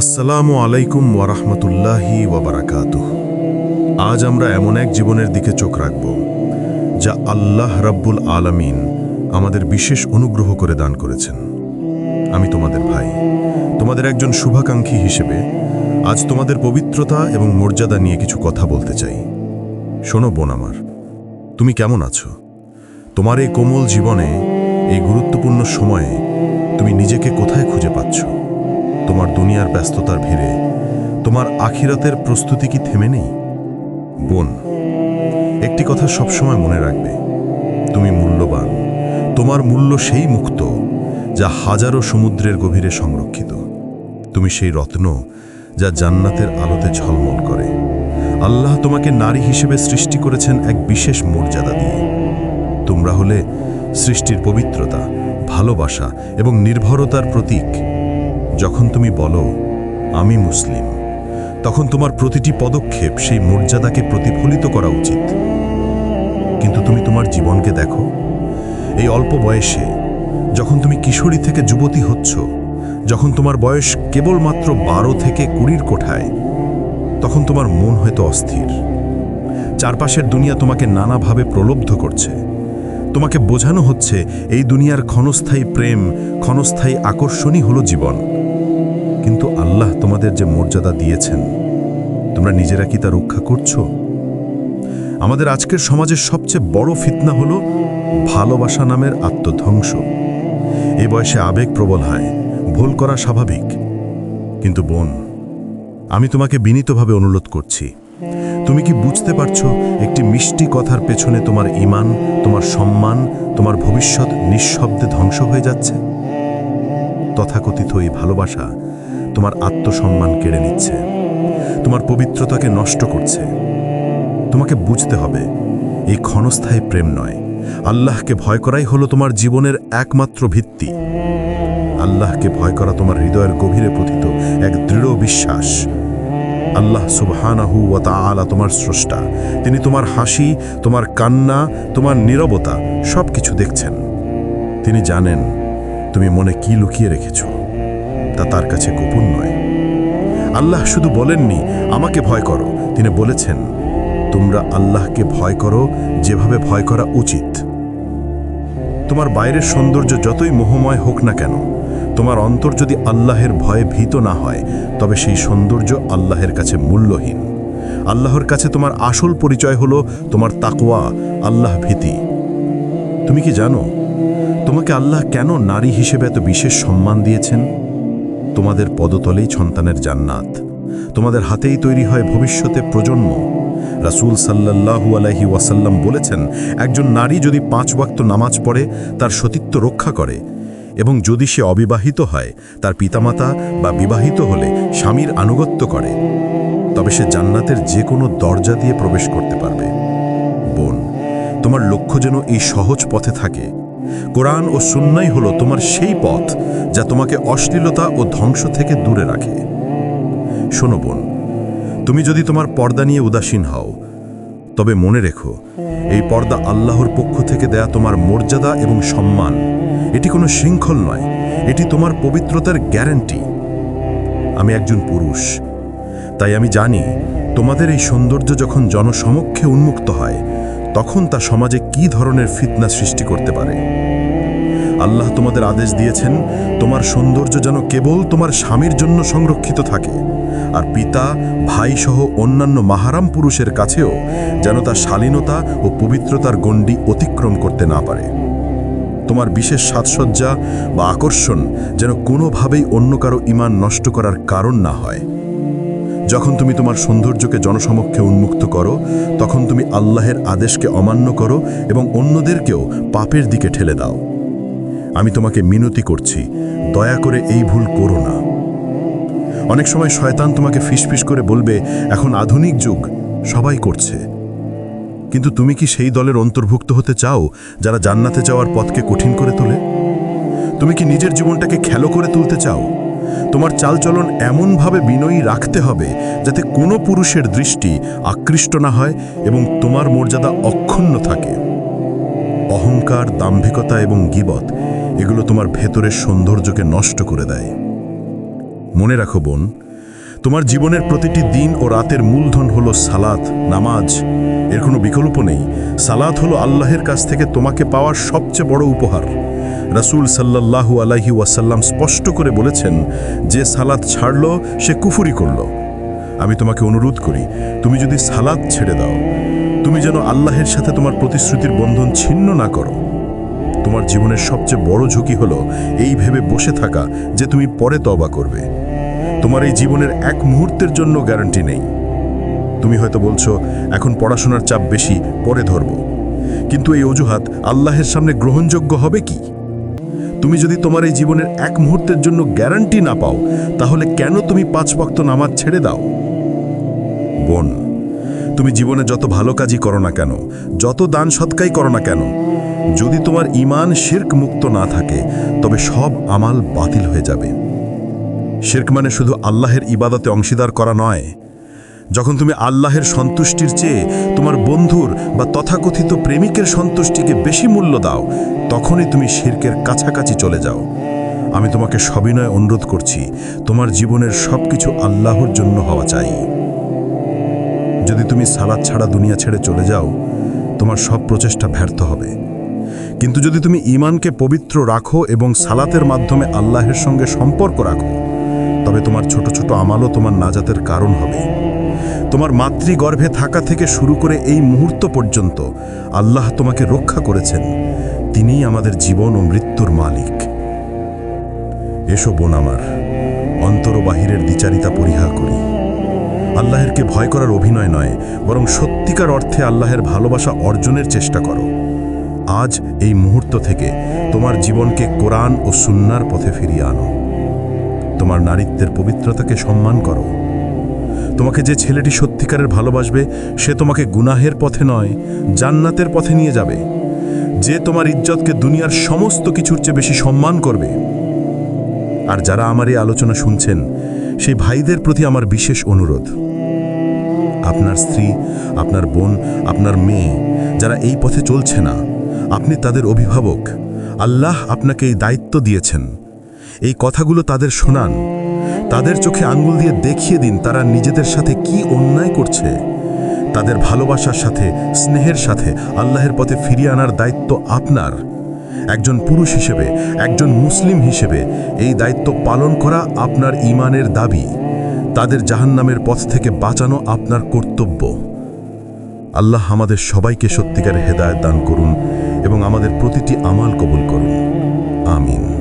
আসসালামু আলাইকুম ওয়ারহমতুল্লাহি ওয়াবারাকাতুহ আজ আমরা এমন এক জীবনের দিকে চোখ রাখব, যা আল্লাহ রাব্বুল আলামিন আমাদের বিশেষ অনুগ্রহ করে দান করেছেন। আমি তোমাদের ভাই, তোমাদের একজন শুভাকাঙ্ক্ষী হিসেবে আজ তোমাদের পবিত্রতা এবং মর্যাদা নিয়ে কিছু কথা বলতে চাই। শোনো বোন আমার, তুমি কেমন আছো? তোমার এই কোমল জীবনে, এই গুরুত্বপূর্ণ সময়ে তুমি নিজেকে কোথায় খুঁজে পাচ্ছ? তোমার দুনিয়ার ব্যস্ততার ভিড়ে। তোমার আখিরাতের প্রস্তুতি কি থেমে নেই? বোন, একটি কথা সবসময় মনে রাখবে। তুমি মূল্যবান। তোমার মূল্য সেই মুক্ত, যা হাজারো সমুদ্রের গভীরে সংরক্ষিত। তুমি সেই রত্ন, যা জান্নাতের আলোতে ঝলমল করে। আল্লাহ তোমাকে নারী হিসেবে সৃষ্টি করেছেন এক বিশেষ মর্যাদা দিয়ে। তোমরা হলে সৃষ্টির পবিত্রতা, ভালোবাসা এবং নির্ভরতার প্রতীক। যখন তুমি বলো, আমি মুসলিম, তখন তোমার প্রতিটি পদক্ষেপ সেই মর্যাদাকে প্রতিফলিত করা উচিত। কিন্তু তুমি তোমার জীবনকে দেখো, এই অল্প বয়সে যখন তুমি কিশোরী থেকে যুবতী হচ্ছ, যখন তোমার বয়স কেবলমাত্র বারো থেকে কুড়ির কোঠায়, তখন তোমার মন হয়তো অস্থির। চারপাশের দুনিয়া তোমাকে নানাভাবে প্রলব্ধ করছে। তোমাকে বোঝানো হচ্ছে, এই দুনিয়ার ক্ষণস্থায়ী প্রেম, ক্ষণস্থায়ী আকর্ষণই হলো জীবন। কিন্তু আল্লাহ তোমাদের যে মর্যাদা দিয়েছেন, তোমরা নিজেরা কি তা রক্ষা করছ? আমাদের আজকের সমাজের সবচেয়ে বড় ফিতনা হলো ভালোবাসা নামের আত্মধ্বংস। এ বয়সে আবেগ প্রবল হয়, ভুল করা স্বাভাবিক। কিন্তু বোন, আমি তোমাকে বিনীতভাবে অনুরোধ করছি তুমি কি বুঝতে পারছ একটি মিষ্টি কথার পেছনে তোমার ইমান, তোমার সম্মান, তোমার ভবিষ্যৎ নিঃশব্দে ধ্বংস হয়ে যাচ্ছে? তথাকথিত এই ভালোবাসা তোমার আত্মসম্মান কেড়ে নিচ্ছে, তোমার পবিত্রতাকে নষ্ট করছে। তোমাকে বুঝতে হবে, এই ক্ষণস্থায়ী প্রেম নয়। আল্লাহকে ভয় করাই হলো তোমার জীবনের একমাত্র ভিত্তি। আল্লাহকে ভয় করা তোমার হৃদয়ের গভীরে প্রথিত এক দৃঢ় বিশ্বাস। আল্লাহ সুবহানাহু ওয়া তাআলা তোমার স্রষ্টা। তিনি তোমার হাসি, তোমার কান্না, তোমার নীরবতা সব কিছু দেখছেন। তিনি জানেন তুমি মনে কি লুকিয়ে রেখেছ, তা তার কাছে গোপন নয়। আল্লাহ শুধু বলেননি, আমাকে ভয় করো। তিনি বলেছেন, তোমরা আল্লাহকে ভয় করো, যেভাবে ভয় করা উচিত। তোমার বাইরের সৌন্দর্য যতই মোহময় হোক না কেন তোমার অন্তর যদি আল্লাহের ভয়ে ভীত না হয়, তবে সেই সৌন্দর্য আল্লাহের কাছে মূল্যহীন। আল্লাহর কাছে তোমার আসল পরিচয় হলো তোমার তাকোয়া আল্লাহ ভীতি। তুমি কি জানো, তোমাকে আল্লাহ কেন নারী হিসেবে এত বিশেষ সম্মান দিয়েছেন? তোমাদের পদতলেই সন্তানের জান্নাত। তোমাদের হাতেই তৈরি হয় ভবিষ্যতে প্রজন্ম। রাসূল সাল্লাল্লাহু আলাইহি ওয়াসাল্লাম বলেছেন, একজন নারী যদি পাঁচ ওয়াক্ত নামাজ পড়ে, তার সতীত্ব রক্ষা করে। এবং যদি সে অবিবাহিত হয়, তার পিতামাতা বা বিবাহিত হলে স্বামীর আনুগত্য করে। তবে সে জান্নাতের যে কোনো দরজা দিয়ে প্রবেশ করতে পারবে। বোন, তোমার লক্ষ্য যেন এই সহজ পথে থাকে। কোরআন ও সুন্নাই হলো তোমার সেই পথ যা তোমাকে অশ্লীলতা ও ধ্বংস থেকে দূরে রাখে। শোনো বোন, তুমি যদি তোমার পর্দা নিয়ে উদাসীন হও, তবে মনে রেখো, এই পর্দা আল্লাহর পক্ষ থেকে দেয়া তোমার মর্যাদা এবং সম্মান। এটি কোনো শৃঙ্খল নয়। এটি তোমার পবিত্রতার গ্যারান্টি। আমি একজন পুরুষ। তাই আমি জানি, তোমাদের এই সৌন্দর্য যখন জনসমক্ষে উন্মুক্ত হয়, তখন তা সমাজে কি ধরনের ফিতনা সৃষ্টি করতে পারে? আল্লাহ তোমাদের আদেশ দিয়েছেন, তোমার সৌন্দর্য যেন কেবল তোমার স্বামীর জন্য সংরক্ষিত থাকে, আর পিতা, ভাই সহ অন্যান্য মাহারাম পুরুষের কাছেও যেন তার শালীনতা ও পবিত্রতার গণ্ডি অতিক্রম করতে না পারে। তোমার বিশেষ সাজসজ্জা বা আকর্ষণ যেন কোনোভাবেই অন্য কারও ইমান নষ্ট করার কারণ না হয়। যখন তুমি তোমার সৌন্দর্যকে জনসমক্ষে উন্মুক্ত করো, তখন তুমি আল্লাহের আদেশকে অমান্য করো এবং অন্যদেরকেও পাপের দিকে ঠেলে দাও। আমি তোমাকে মিনতি করছি, দয়া করে এই ভুল করো না। অনেক সময় শয়তান তোমাকে ফিসফিস করে বলবে, এখন আধুনিক যুগ, সবাই করছে। কিন্তু তুমি কি সেই দলের অন্তর্ভুক্ত হতে চাও যারা জান্নাতে যাওয়ার পথকে কঠিন করে তোলে? তুমি কি নিজের জীবনটাকে খেলো করে তুলতে চাও? তোমার চালচলন এমনভাবে বিনয়ী রাখতে হবে যাতে কোনো পুরুষের দৃষ্টি আকৃষ্ট না হয় এবং তোমার মর্যাদা অক্ষুণ্ণ থাকে। অহংকার, দাম্ভিকতা এবং গিবত, এগুলো তোমার ভেতরের সৌন্দর্যকে নষ্ট করে দেয়। মনে রাখো বোন, তোমার জীবনের প্রতিটি দিন ও রাতের মূলধন হলো সালাত, নামাজ এর কোনো বিকল্প নেই। সালাত হলো আল্লাহের কাছ থেকে তোমাকে পাওয়ার সবচেয়ে বড় উপহার। রাসূল সাল্লাল্লাহু আলাইহি ওয়াসাল্লাম স্পষ্ট করে বলেছেন, যে সালাত ছাড়ল, সে কুফুরি করল। আমি তোমাকে অনুরোধ করি, তুমি যদি সালাত ছেড়ে দাও, তুমি যেন আল্লাহের সাথে তোমার প্রতিশ্রুতির বন্ধন ছিন্ন না করো। তোমার জীবনের সবচেয়ে বড় ঝুঁকি হলো এই ভেবে বসে থাকা যে তুমি পরে তবা করবে। তোমার এই জীবনের এক মুহূর্তের জন্য গ্যারান্টি নেই। তুমি হয়তো বলছো, এখন পড়াশোনার চাপ বেশি, পরে ধরব। কিন্তু এই অজুহাত আল্লাহের সামনে গ্রহণযোগ্য হবে কি? তুমি যদি তোমার এই জীবনের এক মুহূর্তের জন্য গ্যারান্টি না পাও, তাহলে কেন তুমি পাঁচ বক্ত নামাজ ছেড়ে দাও? বোন, তুমি জীবনে যত ভালো কাজই করো না কেন, যত দান সৎকাই করো না কেন, যদি তোমার ইমান শির্ক মুক্ত না থাকে, তবে সব আমাল বাতিল হয়ে যাবে। শির্ক মানে শুধু আল্লাহের ইবাদতে অংশীদার করা নয় যখন তুমি আল্লাহের সন্তুষ্টির চেয়ে তোমার বন্ধুর বা তথাকথিত প্রেমিকের সন্তুষ্টিকে বেশি মূল্য দাও, তখনই তুমি শির্কের কাছাকাছি চলে যাও। আমি তোমাকে সবিনয় অনুরোধ করছি, তোমার জীবনের সব কিছু আল্লাহর জন্য হওয়া চাই। যদি তুমি সালাদ ছাড়া দুনিয়া ছেড়ে চলে যাও, তোমার সব প্রচেষ্টা ব্যর্থ হবে। কিন্তু যদি তুমি ইমানকে পবিত্র রাখো এবং সালাতের মাধ্যমে আল্লাহের সঙ্গে সম্পর্ক রাখো, তবে তোমার ছোট ছোট আমালও তোমার নাজাতের কারণ হবে। তোমার মাতৃগর্ভে থাকা থেকে শুরু করে এই মুহূর্ত পর্যন্ত আল্লাহ তোমাকে রক্ষা করেছেন। তিনিই আমাদের জীবন ও মৃত্যুর মালিক। এসো বোন আমার, অন্তর বাহিরের দ্বিচারিতা পরিহা করি। আল্লাহেরকে ভয় করার অভিনয় নয়, বরং সত্যিকার অর্থে আল্লাহের ভালোবাসা অর্জনের চেষ্টা করো। আজ এই মুহূর্ত থেকে তোমার জীবনকে কোরআন ও সুন্নার পথে ফিরিয়ে আনো। তোমার নারীত্বের পবিত্রতাকে সম্মান করো। তোমাকে যে ছেলেটি সত্যিকারের ভালোবাসবে, সে তোমাকে গুনাহের পথে নয়, জান্নাতের পথে নিয়ে যাবে। যে তোমার ইজ্জতকে দুনিয়ার সমস্ত কিছুর চেয়ে বেশি সম্মান করবে। আর যারা আমার এই আলোচনা শুনছেন, সেই ভাইদের প্রতি আমার বিশেষ অনুরোধ। আপনার স্ত্রী, আপনার বোন, আপনার মেয়ে, যারা এই পথে চলছে না, আপনি তাদের অভিভাবক। আল্লাহ আপনাকে এই দায়িত্ব দিয়েছেন। এই কথাগুলো তাদের শোনান। তাদের চোখে আঙ্গুল দিয়ে দেখিয়ে দিন তারা নিজেদের সাথে কি অন্যায় করছে। তাদের ভালোবাসার সাথে, স্নেহের সাথে আল্লাহের পথে ফিরিয়ে আনার দায়িত্ব আপনার। একজন পুরুষ হিসেবে, একজন মুসলিম হিসেবে এই দায়িত্ব পালন করা আপনার ইমানের দাবি। তাদের জাহান্নামের পথ থেকে বাঁচানো আপনার কর্তব্য। আল্লাহ আমাদের সবাইকে সত্যিকারের হেদায়ত দান করুন এবং আমাদের প্রতিটি আমাল কবুল করুন। আমিন।